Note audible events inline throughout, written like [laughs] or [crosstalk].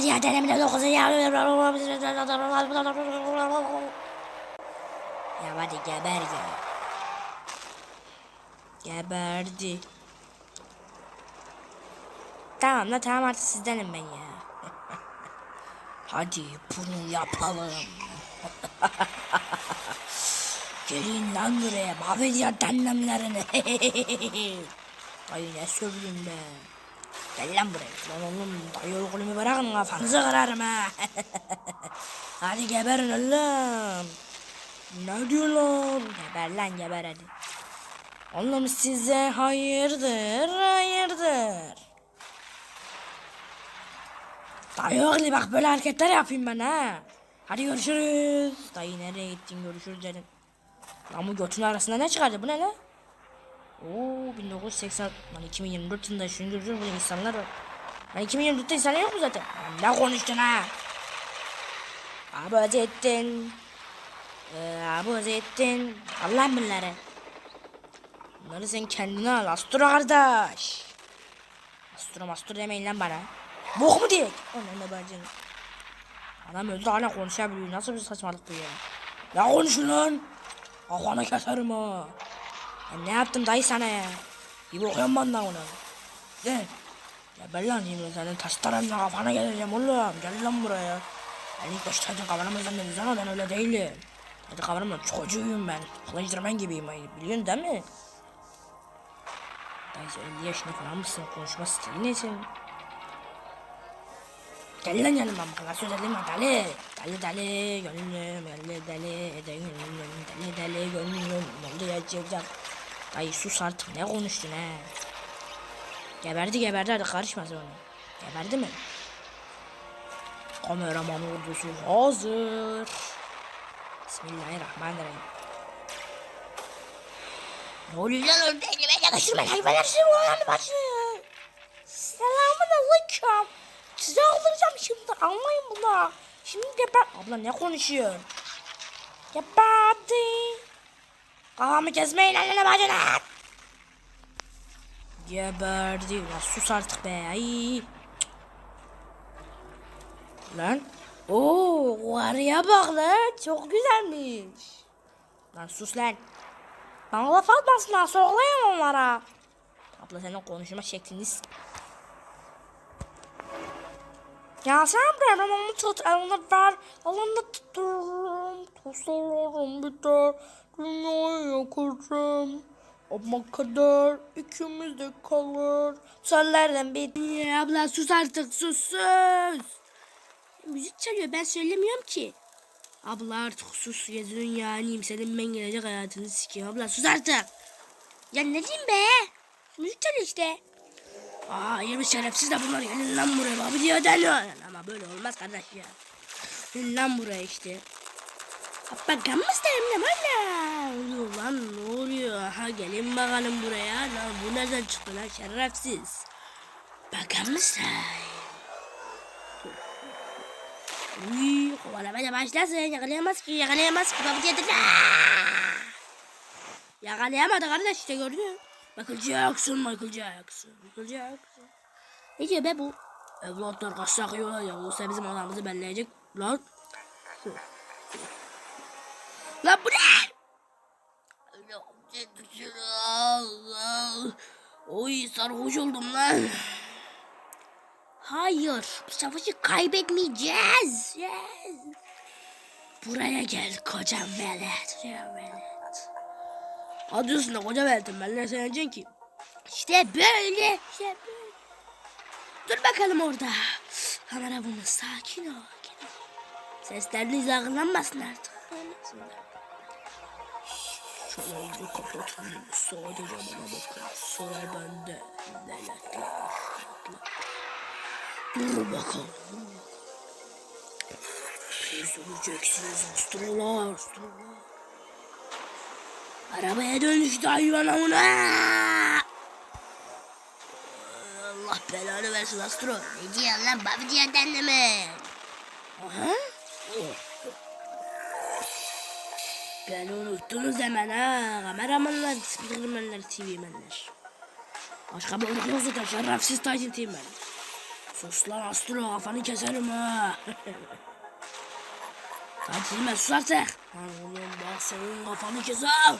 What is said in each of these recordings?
Ya denemine dokuzu ya. Ya hadi geber ya. Geberdi. Tamam la tamam artık sizdenim ben ya. hadi bunu yapalım. Gelin lan buraya mahvediyor annemlerini. Ay ne sövdüm be. Gel lan buraya. Lan oğlum dayı kolumu bırakın kafanızı kırarım ha. [laughs] hadi geberin oğlum. Ne diyorlar? Geber lan geber hadi. Oğlum size hayırdır hayırdır. Dayı oğlu bak böyle hareketler yapayım ben ha. Hadi görüşürüz. Dayı nereye gittin görüşürüz dedim. Lan bu götün arasında ne çıkardı bu ne lan? Oo 1980 lan 2024 yılında şunu görüyoruz bu insanlar var. Lan 2024'te insanlar yok mu zaten? Lan ne konuştun ha? Abi Özettin. Ee, abi Özettin. Allah bunları. Bunları sen kendine al Astro kardeş. Astro mastro demeyin lan bana. Bok mu diyek? Onun da bacını. Adam öldü hala konuşabiliyor. Nasıl bir saçmalık bu ya? Ne konuşun lan? Kafana keserim ha. Ya ne yaptım dayı sana ya? Bir bok yapmadın lan ona. De. Ya ben lan şimdi senin taşlarınla kafana geleceğim oğlum. Gel lan buraya. Ben ilk başta sadece kavramızdan ne güzel ben öyle değilim. Hadi kavramla çocuğuyum ben. Kılıçdırman gibiyim ay. Biliyorsun değil mi? Dayı sen 50 yaşında falan mısın? Konuşma stili ne senin? Gel lan yanıma bana söz edeyim dali. Dali dali gönlüm dali dali edeyim dali dali gönlüm oldu yaşayacak. Dayı sus artık ne konuştun he? Geberdi geberdi hadi karışma sen ona. Geberdi mi? Kameraman ordusu hazır. Bismillahirrahmanirrahim. Ne oluyor lan orada elime yakıştırma hayvanlar şimdi olanı başlıyor. Selamun aleyküm. Size alacağım şimdi anlayın bunu. Şimdi geber... Abla ne konuşuyorsun? Geberdi. Kafamı kesmeyin annene bacına. Geberdi. Ya sus artık be. Ay. Lan. Oo, araya bak lan. Çok güzelmiş. Lan sus lan. Bana laf atmasınlar. Soklayın onlara. Abla senin konuşma şeklini s- Ya sen benim onu tut, elini ver, elini tuturum, toslarım biter, dünyayı yakarım. Ama kadar ikimiz de kalır. Sözlerden bir... Ya abla sus artık sus sus. Müzik çalıyor ben söylemiyorum ki. Abla artık sus yazın yani senin ben gelecek hayatını sikeyim abla sus artık. Ya ne diyeyim be? Müzik çalıyor işte. Aa yirmi şerefsiz de bunlar gelin lan buraya abi diyor deniyor. Ama böyle olmaz kardeş ya. Gelin lan buraya işte. Bakın mısın ne valla? Oluyor lan ne oluyor? Ha gelin bakalım buraya. Lan bu nereden çıktı lan şerefsiz? Bakın mısın? Uy kovalamaya başlasın. Yakalayamaz ki yakalayamaz ki. Kapı getir. Yakalayamadı kardeş işte gördün. Michael Jackson, Michael Jackson, Michael Jackson. Ne diyor be bu? Evlatlar kaç takıyorlar ya. Olsa bizim adamımızı belleyecek. Lan. Lan bu ne? Oy sarhoş oldum lan. Hayır, savaşı kaybetmeyeceğiz. Yes. Buraya gel kocam velet. Velet. Adı üstünde koca veletim ben ne söyleyeceksin ki? İşte böyle. İşte böyle. Dur bakalım orada. Kamera bunu sakin ol. Sakin ol. Sesleriniz akıllanmasın artık. Şöyle kapatın. Sadece bana bakın. Sonra bende. Veletler. Dur bakalım. Siz öleceksiniz astrolar. Arabaya dönüştü hayvan amına. Allah belanı versin Astro. Ne diyorsun lan babi diyen mi? Beni unuttunuz hemen ha. Kameramanlar, spikermenler, TV'menler. Başka bir unuttunuz da şerefsiz Titan TV ben. Sus lan Astro kafanı keserim ha. [laughs] Hadi Tilmen sus artık. Lan oğlum bak senin kafanı keser.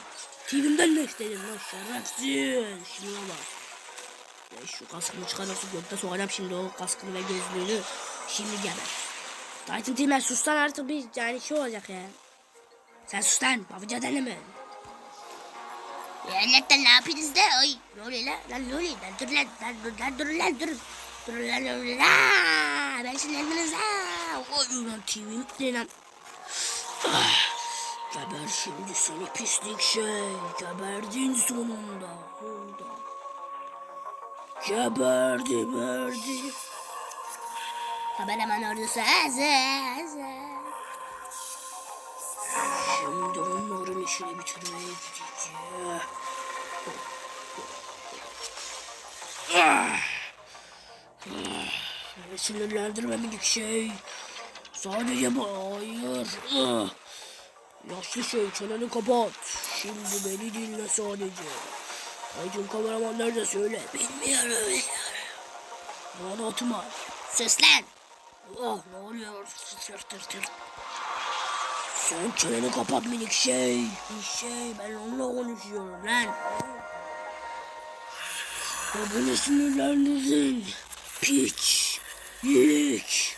TV'mden ne istedin lan şerefsiz. Şuna bak. Ben şu kaskımı çıkarırsın gökte sokacağım şimdi o kaskını ve gözlüğünü. Şimdi geber. Titan Tilmen sus lan artık bir yani şey olacak ya. Sen sus lan babaca deneme. Ya lan ne yapıyorsunuz da? Ay ne oluyor lan? Lan ne oluyor lan? Dur lan lan dur lan dur lan dur. Dur lan dur lan. Ben sinirlendiniz ha. Oy ulan TV'm ne lan? Ah, Geber şimdi seni pislik şey. Geberdin sonunda. Sonunda. Geberdim erdim. Kameraman ordusu hazır hazır. Şimdi onların işini bitirmeye gideceğim. Beni sinirlendirme minik şey. Sadece bu hayır. Yaşlı şey çeneni kapat. Şimdi beni dinle sadece. Aydın kameraman nerede söyle. Bilmiyorum. Bana atma. Sus lan. Ah ne oluyor? Tır tır tır. Sen çeneni kapat minik şey. Şey ben onunla konuşuyorum lan. Ya beni sinirlendirdin. Piç. Yik.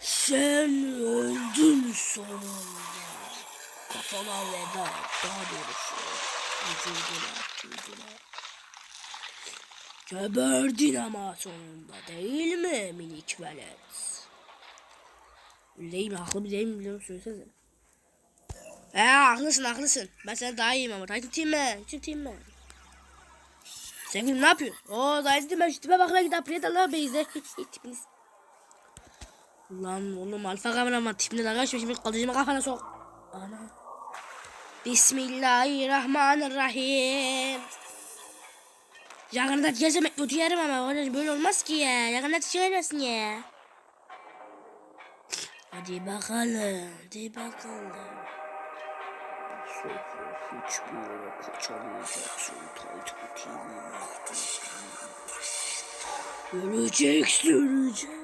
Sen öldün sonunda. Kafana veda. Daha doğrusu. Vücuduna. Vücuduna. Geberdin ama sonunda değil mi minik velet? Haklı mı değil mi biliyorum söylesene. He haklısın haklısın. Ben sana daha iyiyim ama. Titan Team mi? Titan Team mi? Sevgilim ne yapıyorsun? Oo Titan ben şu tipe bak lan git apriyet Allah beyze. Tipiniz. Lan oğlum alfa kameraman tipine kaçma şimdi kalıcımı kafana sok. Ana. Bismillahirrahmanirrahim. Yakında gezemek kötü yerim ama öyle böyle olmaz ki ya. Yakında çıkarsın ya. Hadi bakalım. Hadi bakalım. Hiçbir yere kaçamayacaksın. Titan TV'nin Öleceksin, öleceksin.